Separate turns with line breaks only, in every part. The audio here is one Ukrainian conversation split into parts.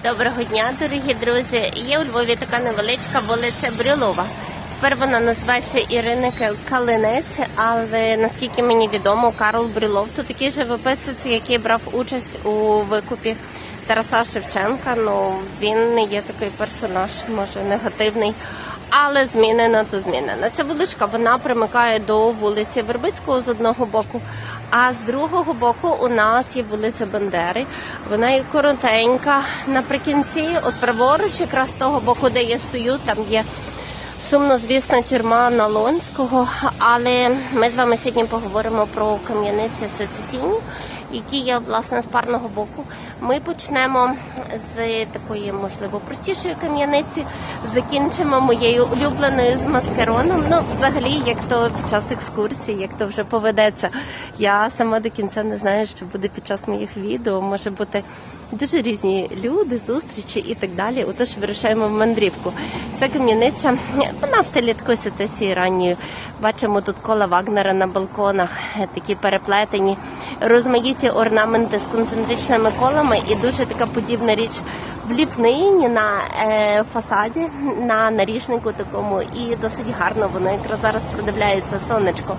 Доброго дня, дорогі друзі. Є у Львові така невеличка вулиця Брюлова. Тепер вона називається Ірина Кал- Калинець, але наскільки мені відомо, Карл Брюлов то такий живописець, який брав участь у викупі Тараса Шевченка. Ну він не є такий персонаж, може негативний. Але змінена то змінена. Ця вуличка вона примикає до вулиці Вербицького з одного боку, а з другого боку у нас є вулиця Бандери. Вона є коротенька. Наприкінці, от праворуч, якраз з того боку, де я стою, там є сумно, звісна тюрма Налонського. Але ми з вами сьогодні поговоримо про кам'яниці сецесійні, які є власне з парного боку. Ми почнемо з такої, можливо, простішої кам'яниці, закінчимо моєю улюбленою з маскароном. Ну, взагалі, як то під час екскурсії, як то вже поведеться. Я сама до кінця не знаю, що буде під час моїх відео. Може бути дуже різні люди, зустрічі і так далі. Отож, вирушаємо в мандрівку. Це кам'яниця, вона в стилі такої сецесії ранньої. Бачимо тут кола Вагнера на балконах, такі переплетені, розмаїті орнаменти з концентричними колами і дуже така подібна річ в ліпнині на е, фасаді, на наріжнику такому, і досить гарно воно якраз зараз продивляється сонечко.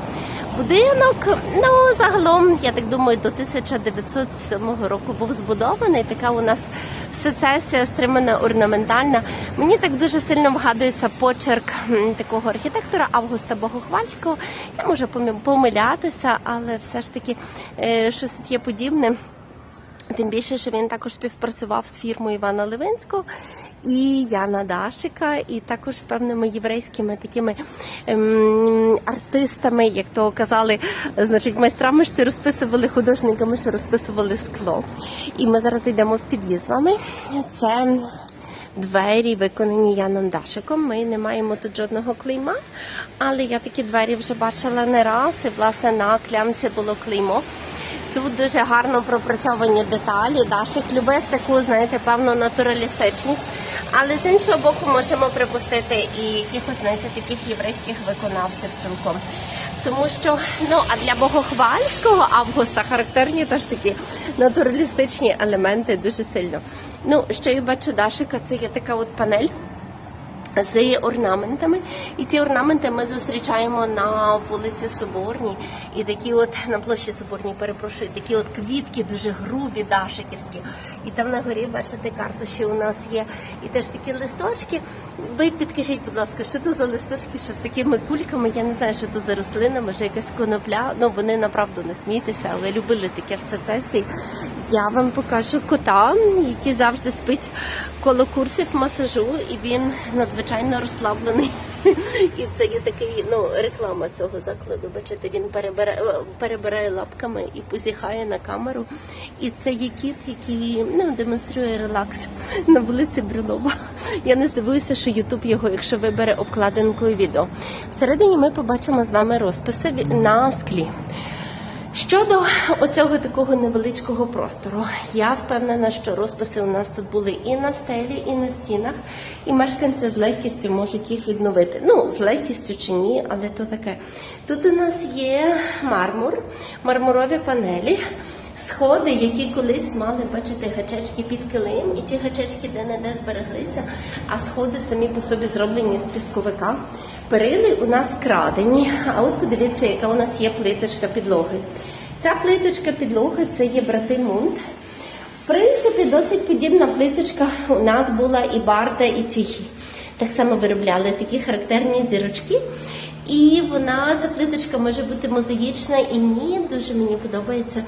Будинок, ну загалом, я так думаю, до 1907 року був збудований. Така у нас сецесія стримана орнаментальна. Мені так дуже сильно вгадується почерк такого архітектора Августа Богохвальського. Я можу помилятися, але все ж таки е, щось тут є подібне. Тим більше, що він також співпрацював з фірмою Івана Левинського і Яна Дашика, і також з певними єврейськими такими ем, артистами, як то казали, значить, майстрами, що розписували художниками, що розписували скло. І ми зараз йдемо в під'їзд з вами. Це двері виконані Яном Дашиком. Ми не маємо тут жодного клейма, але я такі двері вже бачила не раз. І власне на клямці було клеймо. Тут дуже гарно пропрацьовані деталі. Дашик любив таку, знаєте, певну натуралістичність. Але з іншого боку, можемо припустити і якихось, знаєте, таких єврейських виконавців цілком. Тому що ну а для богохвальського августа характерні теж такі натуралістичні елементи дуже сильно. Ну, що я бачу Дашика, це є така от панель з орнаментами. І ці орнаменти ми зустрічаємо на вулиці Соборній. І такі от на площі Соборній, перепрошую, такі от квітки дуже грубі, дашиківські. І там на горі, бачите, картуші у нас є. І теж такі листочки. Ви підкажіть, будь ласка, що то за листочки, що з такими кульками? Я не знаю, що то за рослина, може якась конопля. Ну вони направду не смійтеся, але любили таке в сецесії. Я вам покажу кота, який завжди спить коло курсів масажу, і він надзвичайно розслаблений. І це є такий, ну, реклама цього закладу. Бачите, він перебирає, перебирає лапками і позіхає на камеру. І це є кіт, який ну, демонструє релакс на вулиці Брюлова. Я не здивуюся, що Ютуб його, якщо вибере обкладинкою відео. Всередині ми побачимо з вами розписи на склі. Щодо оцього такого невеличкого простору, я впевнена, що розписи у нас тут були і на стелі, і на стінах, і мешканці з легкістю можуть їх відновити. Ну, з легкістю чи ні, але то таке. Тут у нас є мармур, мармурові панелі, сходи, які колись мали, бачите, гачечки під килим, і ті гачечки де-не-де збереглися, а сходи самі по собі зроблені з пісковика. Перили у нас крадені, а от подивіться, яка у нас є плиточка підлоги. Ця плиточка підлоги це є брати Мунт. В принципі, досить подібна плиточка у нас була і Барта, і Тіхі. Так само виробляли такі характерні зірочки. І вона, ця плиточка може бути мозаїчна і ні, дуже мені подобається.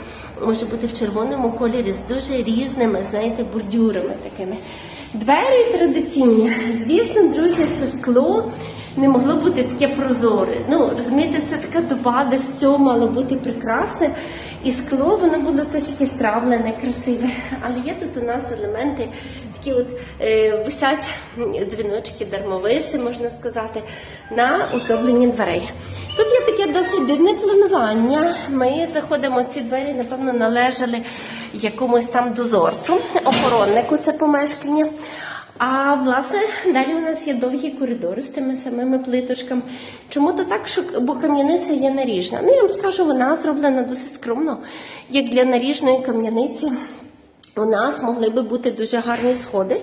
Може бути в червоному кольорі з дуже різними, знаєте, бордюрами такими. Двері традиційні. Звісно, друзі, що скло не могло бути таке прозоре. Ну, розумієте, це така доба, де все мало бути прекрасне. І скло воно було теж якесь травлене, красиве. Але є тут у нас елементи, такі от е, висять дзвіночки, дармовиси, можна сказати, на оздобленні дверей. Тут є таке досить дивне планування. Ми заходимо, ці двері, напевно, належали якомусь там дозорцю, охороннику це помешкання. А власне далі у нас є довгі коридори з тими самими плиточками. Чому то так, що бо кам'яниця є наріжна? Ну я вам скажу, вона зроблена досить скромно, як для наріжної кам'яниці. У нас могли би бути дуже гарні сходи.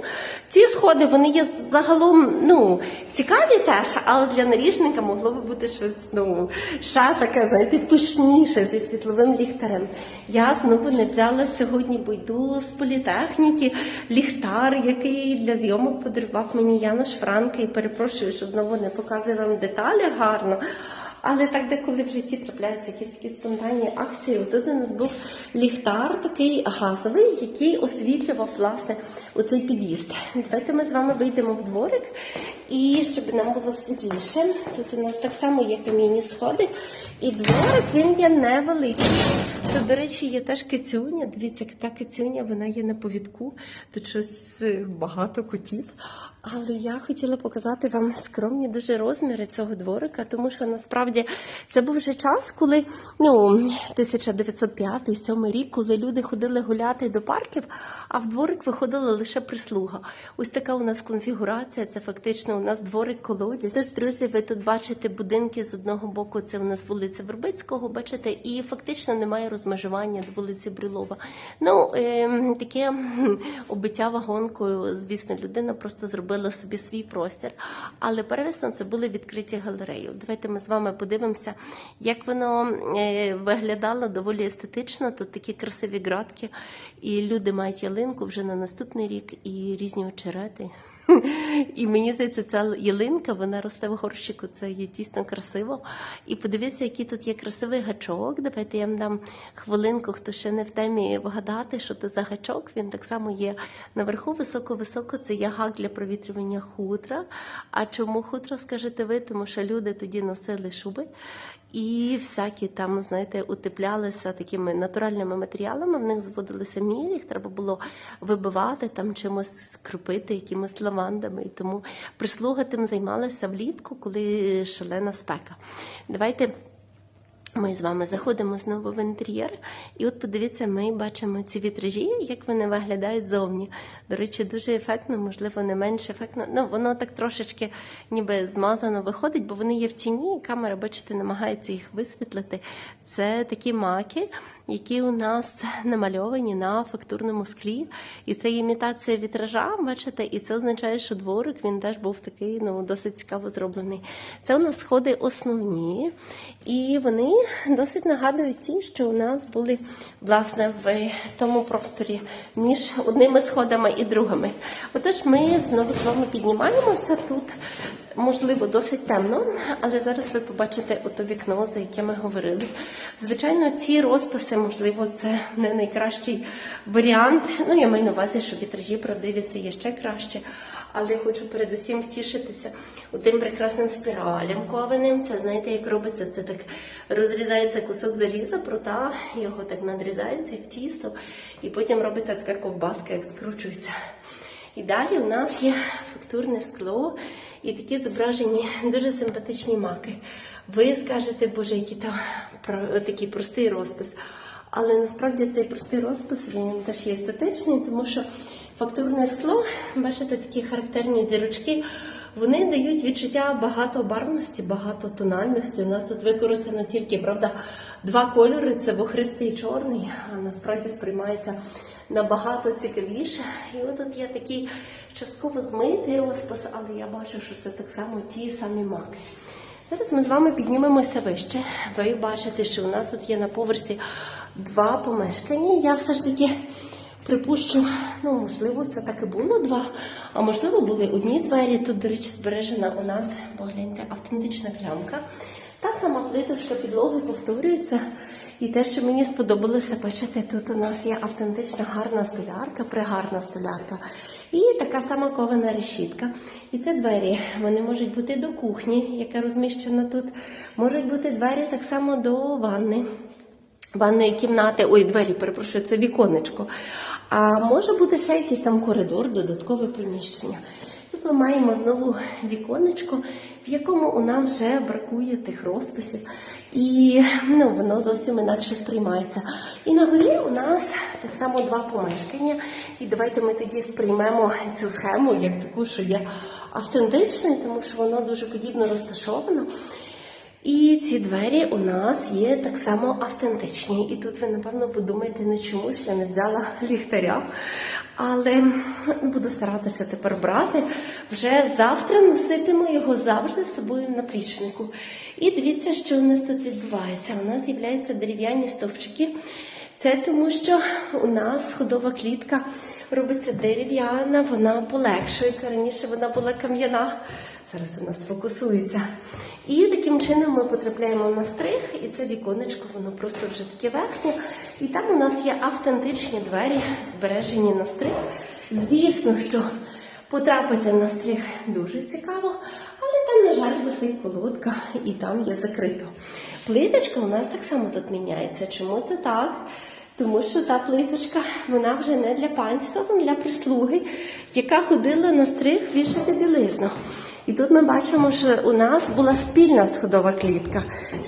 Ці сходи вони є загалом ну, цікаві теж, але для наріжника могло би бути щось ну, ще таке, знаєте, пишніше зі світловим ліхтарем. Я знову не взяла сьогодні, бо йду з політехніки, ліхтар, який для зйомок подарував мені Януш Франки. І перепрошую, що знову не показую вам деталі гарно. Але так деколи в житті трапляються якісь такі спонтанні акції. Тут у нас був ліхтар такий газовий, який освітлював власне у цей під'їзд. Давайте ми з вами вийдемо в дворик, і щоб нам було світліше. Тут у нас так само є кам'яні сходи, і дворик він є невеликий. Тут, до речі, є теж кицюня. Дивіться, та кицюня, вона є на повідку. Тут щось е, багато котів. Але я хотіла показати вам скромні дуже розміри цього дворика, тому що насправді це був вже час, коли ну 1905-7 рік, коли люди ходили гуляти до парків, а в дворик виходила лише прислуга. Ось така у нас конфігурація. Це фактично у нас дворик колодязь. Тож, друзі, ви тут бачите будинки з одного боку. Це у нас вулиця Вербицького, бачите, і фактично немає розмежування до вулиці Брюлова. Ну ем, таке обиття вагонкою, звісно, людина просто зробила собі свій простір. Але перевісно це були відкриті галереї. Давайте ми з вами подивимося, як воно е, виглядало доволі естетично. Тут такі красиві ґратки, і люди мають ялинку вже на наступний рік і різні очерети. І мені здається, ця ялинка вона росте в горщику. Це є дійсно красиво. І подивіться, який тут є красивий гачок. Давайте я вам дам хвилинку, хто ще не в темі вгадати, що це за гачок. Він так само є наверху, високо-високо. Це є гак для провітрювання хутра. А чому хутро скажете ви? Тому що люди тоді носили шуби. І всякі там, знаєте, утеплялися такими натуральними матеріалами, в них зводилися мірі, їх треба було вибивати, там чимось крупити, якимось лавандами. І тому прислуга тим займалася влітку, коли шалена спека. Давайте. Ми з вами заходимо знову в інтер'єр, і от подивіться, ми бачимо ці вітражі, як вони виглядають зовні. До речі, дуже ефектно, можливо, не менш ефектно. Ну, воно так трошечки ніби змазано виходить, бо вони є в тіні, і камера, бачите, намагається їх висвітлити. Це такі маки, які у нас намальовані на фактурному склі. І це імітація вітража, бачите, і це означає, що дворик він теж був такий ну, досить цікаво зроблений. Це у нас сходи основні, і вони досить нагадують ті, що у нас були власне в тому просторі між одними сходами і другими. Отож, ми знову з вами піднімаємося тут. Можливо, досить темно, але зараз ви побачите ото вікно, за яке ми говорили. Звичайно, ці розписи, можливо, це не найкращий варіант. Ну, я маю на увазі, що вітражі це є ще краще. Але хочу передусім втішитися тим прекрасним спіралем кованим. Це знаєте, як робиться? Це так розрізається кусок заліза, прута, його так надрізається, як тісто, і потім робиться така ковбаска, як скручується. І далі у нас є фактурне скло і такі зображені дуже симпатичні маки. Ви скажете, боже, який там такий простий розпис. Але насправді цей простий розпис він теж є естетичний, тому що фактурне скло, бачите, такі характерні зірочки, вони дають відчуття багатобарвності, багатотональності. У нас тут використано тільки, правда, два кольори це вохристий і чорний, а насправді сприймається набагато цікавіше. І от тут є такий частково змитий розпис, але я бачу, що це так само ті самі маки. Зараз ми з вами піднімемося вище. Ви бачите, що у нас тут є на поверсі два помешкання. Я все ж таки припущу, ну можливо, це так і було два, а можливо, були одні двері. Тут, до речі, збережена у нас, погляньте, автентична клямка. Та сама плиточка підлоги повторюється. І те, що мені сподобалося, бачите, тут у нас є автентична гарна столярка, пригарна столярка. І така сама кована решітка. І це двері. Вони можуть бути до кухні, яка розміщена тут. Можуть бути двері так само до ванни. Ванної кімнати, ой, двері, перепрошую, це віконечко. А може бути ще якийсь там коридор, додаткове приміщення. Ми маємо знову віконечко, в якому у нас вже бракує тих розписів, і ну, воно зовсім інакше сприймається. І на горі у нас так само два помешкання. І давайте ми тоді сприймемо цю схему як таку, що є автентичною, тому що воно дуже подібно розташовано. І ці двері у нас є так само автентичні. І тут ви, напевно, подумаєте, не чомусь я не взяла ліхтаря. Але буду старатися тепер брати. Вже завтра носитиму його завжди з собою на плічнику. І дивіться, що у нас тут відбувається. У нас з'являються дерев'яні стовпчики. Це тому, що у нас ходова клітка робиться дерев'яна, вона полегшується. Раніше вона була кам'яна. Зараз у нас фокусується. І таким чином ми потрапляємо на стрих, і це віконечко, воно просто вже таке верхнє. І там у нас є автентичні двері, збережені на стрих. Звісно, що потрапити на стрих дуже цікаво, але там, на жаль, висить колодка і там є закрито. Плиточка у нас так само тут міняється. Чому це так? Тому що та плиточка, вона вже не для панства, вона для прислуги, яка ходила на стрих вішати білизну. І тут ми бачимо, що у нас була спільна сходова клітка.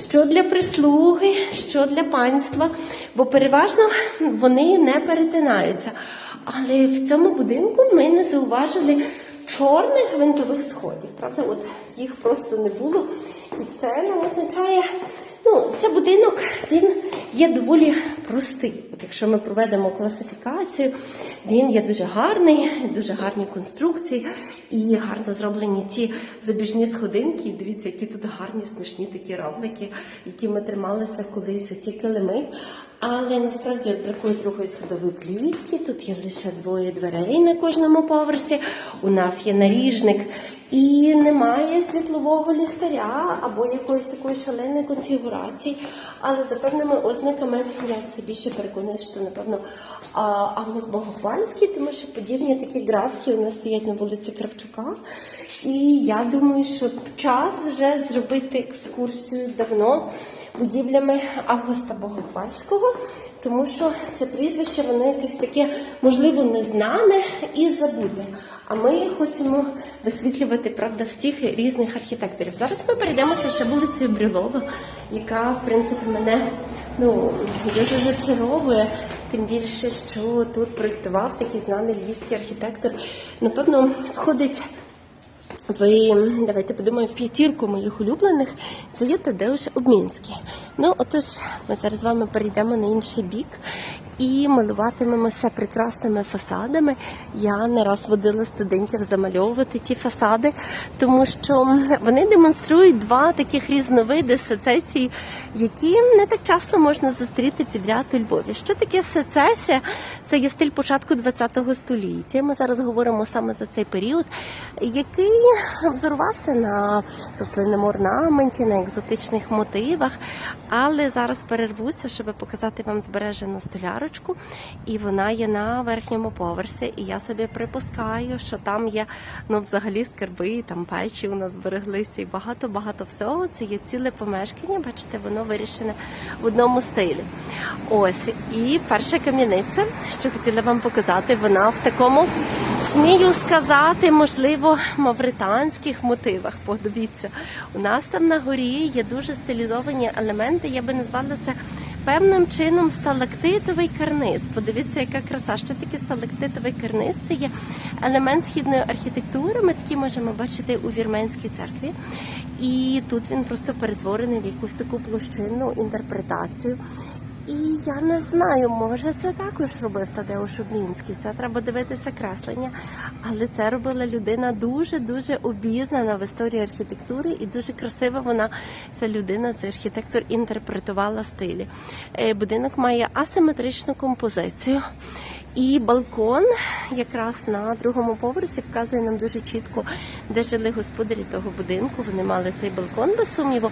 Що для прислуги, що для панства, бо переважно вони не перетинаються. Але в цьому будинку ми не зауважили чорних гвинтових сходів. Правда, от їх просто не було. І це нам означає, ну, це будинок, він є доволі простий. От якщо ми проведемо класифікацію, він є дуже гарний, дуже гарні конструкції і гарно зроблені ті забіжні сходинки. Дивіться, які тут гарні, смішні такі равлики, які ми трималися колись, оті килими. Але насправді от бракує другої сходової клітки. Тут є лише двоє дверей на кожному поверсі. У нас є наріжник і немає світлового ліхтаря або якоїсь такої шаленої конфігурації. Але за певними ознаками я це більше переконуюсь, що напевно а, Агнус Богохвальський, тому що подібні такі графіки у нас стоять на вулиці Кравчука. І я думаю, що час вже зробити екскурсію давно будівлями Августа Богохвальського, тому що це прізвище воно якесь таке, можливо, незнане і забуде. А ми хочемо висвітлювати правда всіх різних архітекторів. Зараз ми перейдемося ще вулицею Брюлова, яка в принципі мене ну дуже зачаровує. Тим більше, що тут проєктував такий знаний львівський архітектор. Напевно, входить ви давайте подумаємо в п'ятірку моїх улюблених. Це є Тадеуш Обмінський. Ну, отож, ми зараз з вами перейдемо на інший бік і милуватимемося прекрасними фасадами. Я не раз водила студентів замальовувати ті фасади, тому що вони демонструють два таких різновиди сецесії, які не так часто можна зустріти підряд у Львові. Що таке сецесія? Це є стиль початку ХХ століття. Ми зараз говоримо саме за цей період, який взорвався на рослинному орнаменті, на екзотичних мотивах. Але зараз перервуся, щоб показати вам збережену столярочку. І вона є на верхньому поверсі. І я собі припускаю, що там є ну, взагалі скарби, там печі у нас збереглися і багато-багато всього. Це є ціле помешкання. Бачите, воно вирішене в одному стилі. Ось і перша кам'яниця, що хотіла вам показати, вона в такому. Смію сказати, можливо, мавританських мотивах. Подивіться, у нас там на горі є дуже стилізовані елементи. Я би назвала це певним чином сталактитовий карниз. Подивіться, яка краса. Що таке сталактитовий карниз? Це є елемент східної архітектури. Ми такі можемо бачити у вірменській церкві. І тут він просто перетворений в якусь таку площинну інтерпретацію. І я не знаю, може це також робив Тадеуш Обмінський. Це треба дивитися креслення. Але це робила людина дуже дуже обізнана в історії архітектури, і дуже красиво вона ця людина, цей архітектор інтерпретувала стилі. Е, Будинок має асиметричну композицію. І балкон якраз на другому поверсі вказує нам дуже чітко, де жили господарі того будинку. Вони мали цей балкон без сумніву.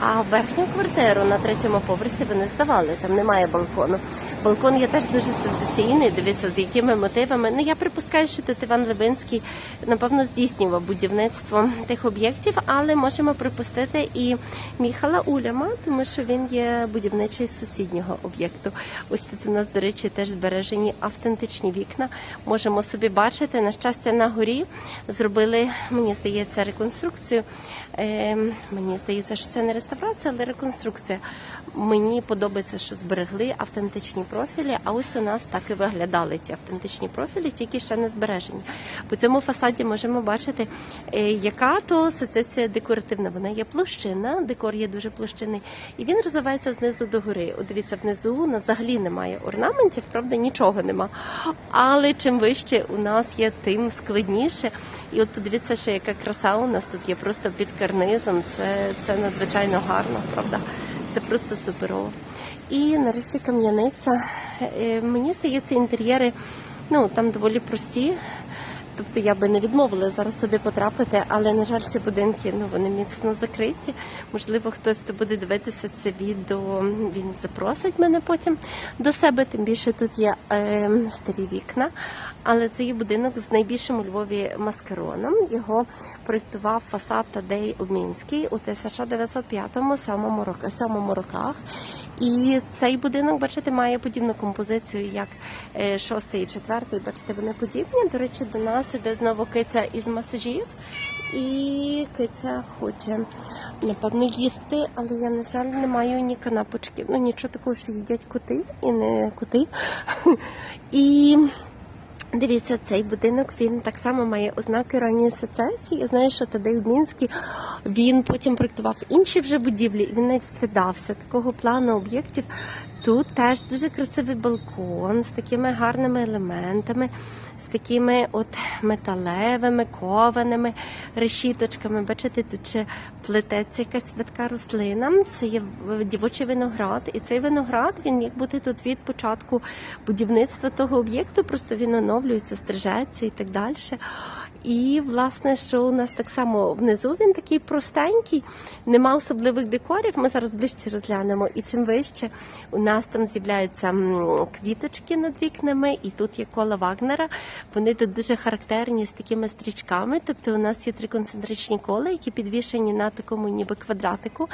А верхню квартиру на третьому поверсі вони здавали. Там немає балкону. Балкон є теж дуже сенсаційний. Дивіться, з якими мотивами. Ну я припускаю, що тут Іван Левинський напевно здійснював будівництво тих об'єктів, але можемо припустити і Міхала Уляма, тому що він є будівничий сусіднього об'єкту. Ось тут у нас, до речі, теж збережені автомобілі автентичні вікна. Можемо собі бачити. На щастя, на горі зробили, мені здається, реконструкцію. Е, мені здається, що це не реставрація, але реконструкція. Мені подобається, що зберегли автентичні профілі. А ось у нас так і виглядали ті автентичні профілі, тільки ще не збережені. По цьому фасаді можемо бачити, е, яка то сецесія декоративна. Вона є площина, декор є дуже площинний, і він розвивається знизу до гори. От дивіться, внизу взагалі немає орнаментів, правда, нічого нема. Але чим вище у нас є, тим складніше. І от подивіться, ще яка краса у нас тут є просто під карнизом. Це, це надзвичайно гарно, правда. Це просто суперово. І нарешті кам'яниця. Е, Мені здається, інтер'єри ну, там доволі прості. Тобто я би не відмовила зараз туди потрапити, але на жаль, ці будинки ну вони міцно закриті. Можливо, хтось буде дивитися це відео. Він запросить мене потім до себе. Тим більше тут є е, старі вікна. Але це є будинок з найбільшим у Львові маскароном. Його проєктував фасад Тадей Обмінський у 1905-7 роках. 7 роках. І цей будинок, бачите, має подібну композицію, як е, шостий і четвертий. Бачите, вони подібні. До речі, до нас іде знову киця із масажів. І киця хоче, напевно, їсти, але я, на жаль, не маю ні канапочки. Ну, нічого такого, що їдять коти і не коти. І Дивіться, цей будинок він так само має ознаки ранньої сецесії. Я знаю, що Тадей Блінський він потім проєктував інші вже будівлі, і він навіть стидався такого плану об'єктів. Тут теж дуже красивий балкон з такими гарними елементами, з такими от металевими, кованими решіточками. Бачите, тут ще плететься якась святка рослина. Це є дівочий виноград, і цей виноград він міг бути тут від початку будівництва того об'єкту. Просто він оновлюється, стрижеться і так далі. І власне, що у нас так само внизу він такий простенький, нема особливих декорів. Ми зараз ближче розглянемо. І чим вище у нас там з'являються квіточки над вікнами, і тут є кола Вагнера. Вони тут дуже характерні з такими стрічками. Тобто у нас є три концентричні кола, які підвішені на такому ніби квадратику.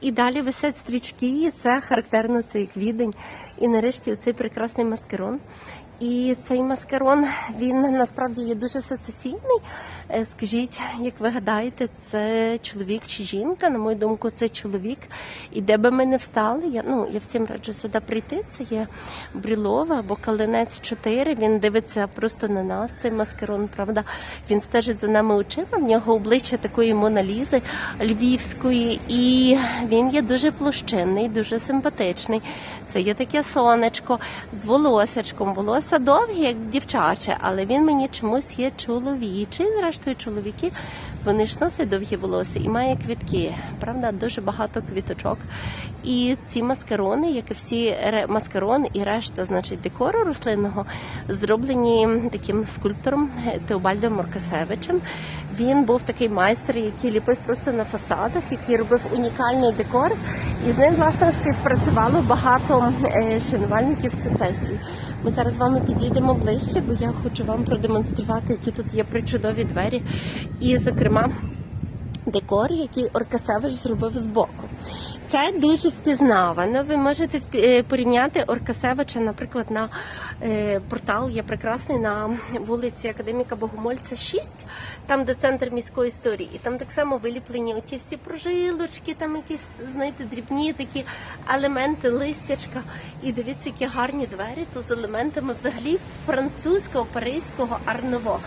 І далі висять стрічки, і це характерно, це як відень. І нарешті цей прекрасний маскарон. І цей маскарон він насправді є дуже сецесійний. Е, Скажіть, як ви гадаєте, це чоловік чи жінка? На мою думку, це чоловік. І де би ми не встали, я ну я всім раджу сюди прийти. Це є Брілова або Калинець 4. Він дивиться просто на нас. Цей маскарон, правда, він стежить за нами очима. В нього обличчя такої моналізи львівської, і він є дуже площинний, дуже симпатичний. Це є таке сонечко з волосячком. Волосся довгі, як дівчаче, але він мені чомусь є чоловічий. Зрештою, чоловіки вони ж носять довгі волосся і має квітки. Правда, дуже багато квіточок. І ці маскарони, як і всі маскарони і решта, значить, декору рослинного, зроблені таким скульптором Теобальдом Моркасевичем. Він був такий майстер, який ліпив просто на фасадах, який робив унікальний декор. І з ним власне співпрацювало багато е, шанувальників сецесії. Ми зараз з вами підійдемо ближче, бо я хочу вам продемонструвати, які тут є причудові двері. І, зокрема, декор, який Оркасевич зробив збоку. Це дуже впізнавано. Ви можете е, порівняти Оркасевича, наприклад, на е, портал є прекрасний на вулиці Академіка Богомольця 6, там де центр міської історії. І там так само виліплені оті всі прожилочки, там якісь, знаєте, дрібні такі елементи, листячка. І дивіться, які гарні двері, то з елементами взагалі французького, паризького арново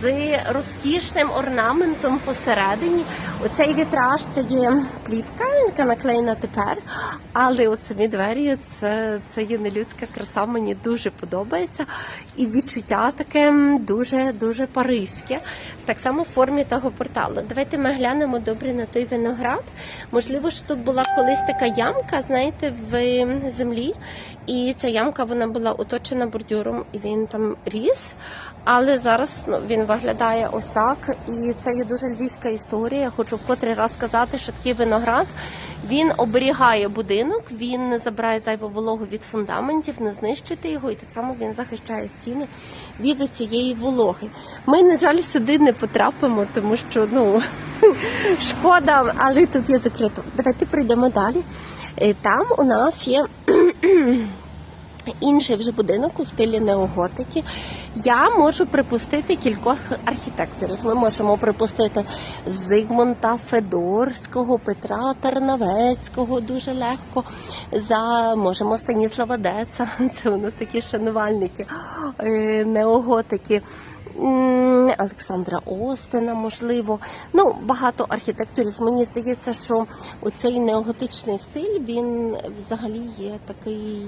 з розкішним орнаментом посередині. Оцей вітраж це є плівка, яка наклеєна тепер. Але от самі двері це, це є нелюдська краса, мені дуже подобається. І відчуття таке дуже дуже паризьке. Так само в формі того порталу. Давайте ми глянемо добре на той виноград. Можливо, що тут була колись така ямка, знаєте, в землі. І ця ямка вона була оточена бордюром, і він там ріс. Але зараз ну, він виглядає ось так. І це є дуже львівська історія. Хочу вкотре раз сказати, що такий виноград він оберігає будинок, він не забирає зайву вологу від фундаментів, не знищує його, і так само він захищає стіни від цієї вологи. Ми, на жаль, сюди не потрапимо, тому що ну шкода, але тут є закрито. Давайте прийдемо далі. Е, Там у нас є інший вже будинок у стилі неоготики. Я можу припустити кількох архітекторів. Ми можемо припустити Зигмунта Федорського, Петра Тарнавецького дуже легко. За можемо Станіслава Деца. Це у нас такі шанувальники е, неоготики. Олександра Остина, можливо. Ну, багато архітекторів. Мені здається, що оцей неоготичний стиль він взагалі є такий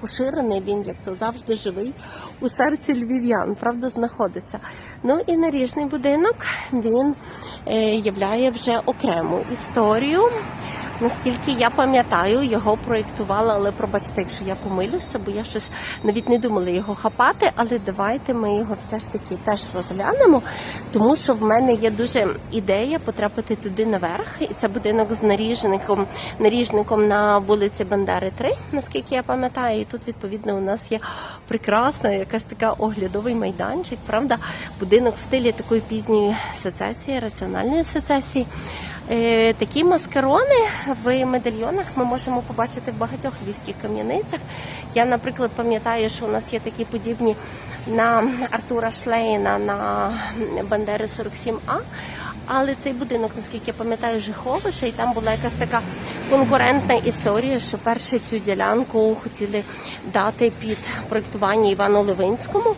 поширений. Він як то завжди живий у серці львів'ян, правда, знаходиться. Ну і наріжний будинок він е, являє вже окрему історію. Наскільки я пам'ятаю, його проєктувала, але пробачте, якщо я помилюся, бо я щось навіть не думала його хапати. Але давайте ми його все ж таки теж розглянемо, тому що в мене є дуже ідея потрапити туди наверх. І це будинок з наріжником, наріжником на вулиці Бандери 3, наскільки я пам'ятаю. І тут відповідно у нас є прекрасна якась така оглядовий майданчик. Правда, будинок в стилі такої пізньої сецесії, раціональної сецесії. Е, Такі маскарони в медальйонах ми можемо побачити в багатьох львівських кам'яницях. Я, наприклад, пам'ятаю, що у нас є такі подібні на Артура Шлейна на Бандери 47А. Але цей будинок, наскільки я пам'ятаю, Жиховича, і там була якась така конкурентна історія, що перше цю ділянку хотіли дати під проєктування Івану Левинському.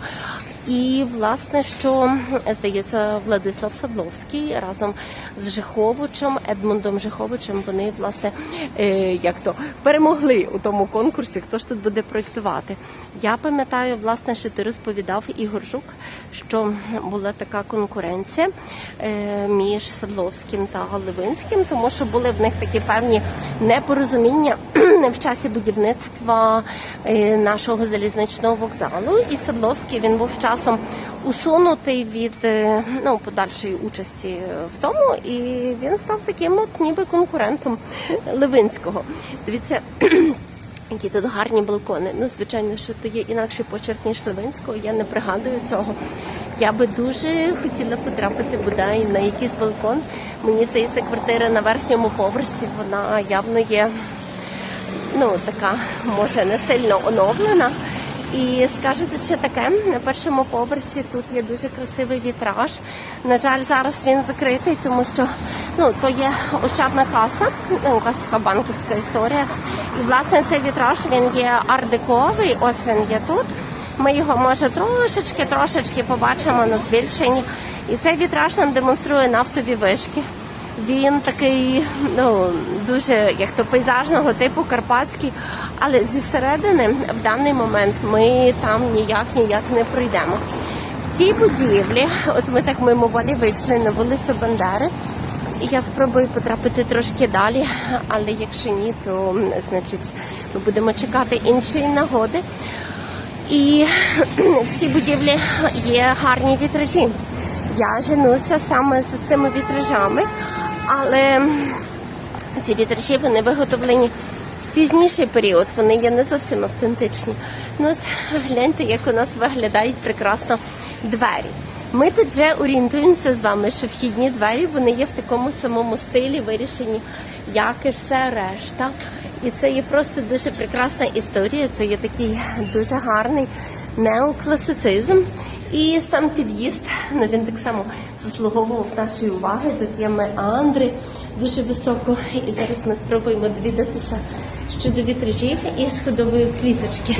І власне, що здається, Владислав Садловський разом з Жиховичем, Едмундом Жиховичем, вони власне е, як то перемогли у тому конкурсі. Хто ж тут буде проєктувати? Я пам'ятаю, власне, що ти розповідав Ігор Жук, що була така конкуренція е, між Садловським та Левинським, тому що були в них такі певні непорозуміння в часі будівництва е, нашого залізничного вокзалу. І Садловський він був часом усунутий від е, ну, подальшої участі в тому, і він став таким, от ніби конкурентом Левинського. Дивіться. Які тут гарні балкони. Ну, звичайно, що то є інакший почерк, ніж Левинського. Я не пригадую цього. Я би дуже хотіла потрапити бодай на якийсь балкон. Мені здається, квартира на верхньому поверсі, вона явно є ну, така, може, не сильно оновлена. І скажете, чи таке на першому поверсі тут є дуже красивий вітраж. На жаль, зараз він закритий, тому що ну то є ощадна каса, ну якась така банківська історія. І власне цей вітраж він є ардековий. Ось він є тут. Ми його може трошечки, трошечки побачимо на збільшенні. І цей вітраж нам демонструє нафтові вишки. Він такий, ну дуже як то пейзажного типу карпатський, але зі середини в даний момент ми там ніяк ніяк не пройдемо. В цій будівлі, от ми так мимоволі вийшли на вулицю Бандери, я спробую потрапити трошки далі, але якщо ні, то значить ми будемо чекати іншої нагоди. І в цій будівлі є гарні вітражі. Я женуся саме з цими вітражами, але ці вітражі вони виготовлені в пізніший період, вони є не зовсім автентичні. Ну, гляньте, як у нас виглядають прекрасно двері. Ми тут вже орієнтуємося з вами, що вхідні двері вони є в такому самому стилі, вирішені, як і все решта. І це є просто дуже прекрасна історія. Це є такий дуже гарний неокласицизм. І сам під'їзд, ну він так само заслуговував нашої уваги. Тут є меандри дуже високо. І зараз ми спробуємо довідатися щодо вітражів і сходової кліточки.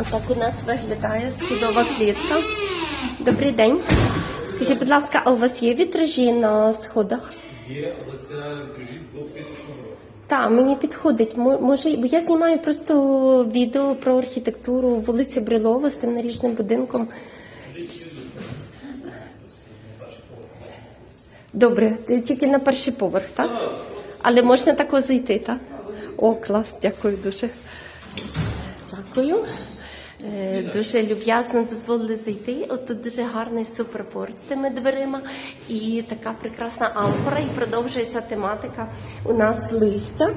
Отак у нас виглядає сходова клітка. Добрий день. Скажіть, будь ласка, а у вас є вітражі на сходах?
Є, але це вітражі 2000 року.
Так, мені підходить. Може, бо я знімаю просто відео про архітектуру вулиці Брилова з тим наріжним будинком. Добре, тільки на перший поверх, так? Але можна тако зайти, так? О, клас, дякую дуже. Дякую. Е, Дуже люб'язно дозволили зайти. От тут дуже гарний суперпорт з тими дверима і така прекрасна амфора. І продовжується тематика у нас листя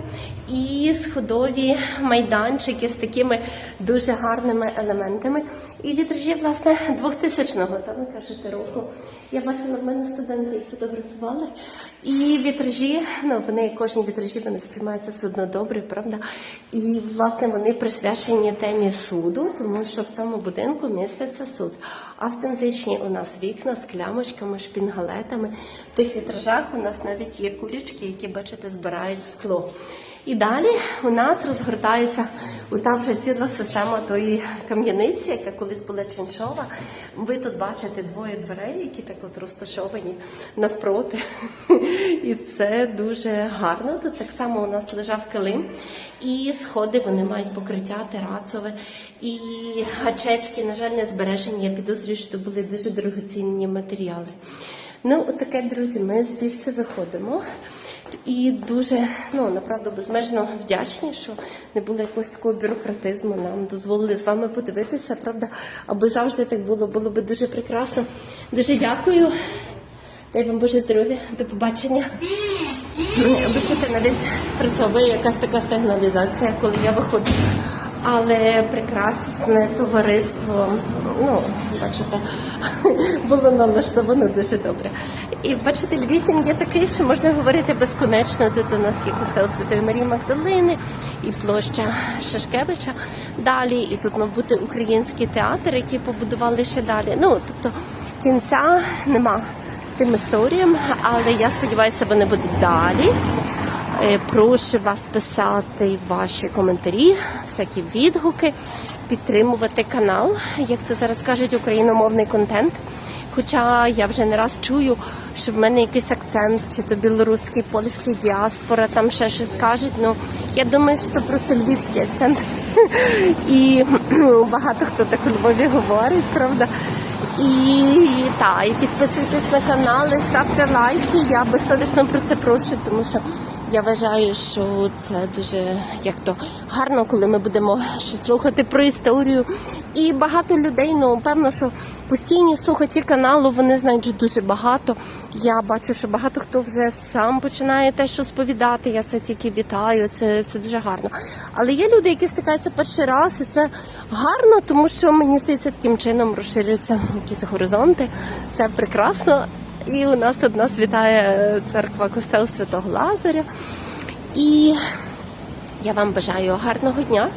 і сходові майданчики з такими дуже гарними елементами. І вітражі, власне, 2000-го, там кажете, року. Я бачила, в мене студенти їх фотографували. І вітражі, ну вони кожні вітражі вони сприймаються все одно добре, правда? І власне вони присвячені темі суду, тому що в цьому будинку міститься суд. Автентичні у нас вікна з клямочками, шпінгалетами. В тих вітражах у нас навіть є кулючки, які, бачите, збирають скло. І далі у нас розгортається ота вже ціла система тої кам'яниці, яка колись була чиншова. Ви тут бачите двоє дверей, які так от розташовані навпроти. І це дуже гарно. Тут так само у нас лежав килим, і сходи вони мають покриття терасове, і гачечки, на жаль, не збережені. Я підозрюю, що були дуже дорогоцінні матеріали. Ну, таке, друзі, ми звідси виходимо. І дуже ну направду безмежно вдячні, що не було якогось такого бюрократизму. Нам дозволили з вами подивитися, правда, аби завжди так було, було би дуже прекрасно. Дуже дякую. Дай вам Боже здоров'я, до побачення. Бачите, навіть спрацьовує якась така сигналізація, коли я виходжу. Але прекрасне товариство, ну, бачите, було налаштовано дуже добре. І бачите, Львів є такий, що можна говорити безконечно. Тут у нас є костел Святої Марії Магдалини і площа Шашкевича далі. І тут мав бути український театр, який побудували ще далі. Ну, тобто кінця нема тим історіям, але я сподіваюся, вони будуть далі. Е, Прошу вас писати ваші коментарі, всякі відгуки, підтримувати канал, як то зараз кажуть, україномовний контент. Хоча я вже не раз чую, що в мене якийсь акцент, чи то білоруський, польський діаспора, там ще щось кажуть. Ну я думаю, що це просто львівський акцент. І багато хто так у Львові говорить, правда. І та, і підписуйтесь на канали, ставте лайки. Я безсовісно про це прошу, тому що я вважаю, що це дуже як то гарно, коли ми будемо ще слухати про історію. І багато людей, ну певно, що постійні слухачі каналу вони знають дуже багато. Я бачу, що багато хто вже сам починає те, що сповідати. Я це тільки вітаю. Це, це дуже гарно. Але є люди, які стикаються перший раз, і це гарно, тому що мені здається, таким чином розширюються якісь горизонти. Це прекрасно. І у нас тут нас вітає церква Костел Святого Лазаря. І я вам бажаю гарного дня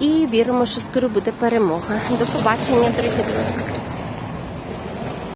і віримо, що скоро буде перемога. До побачення, дорогі друзі.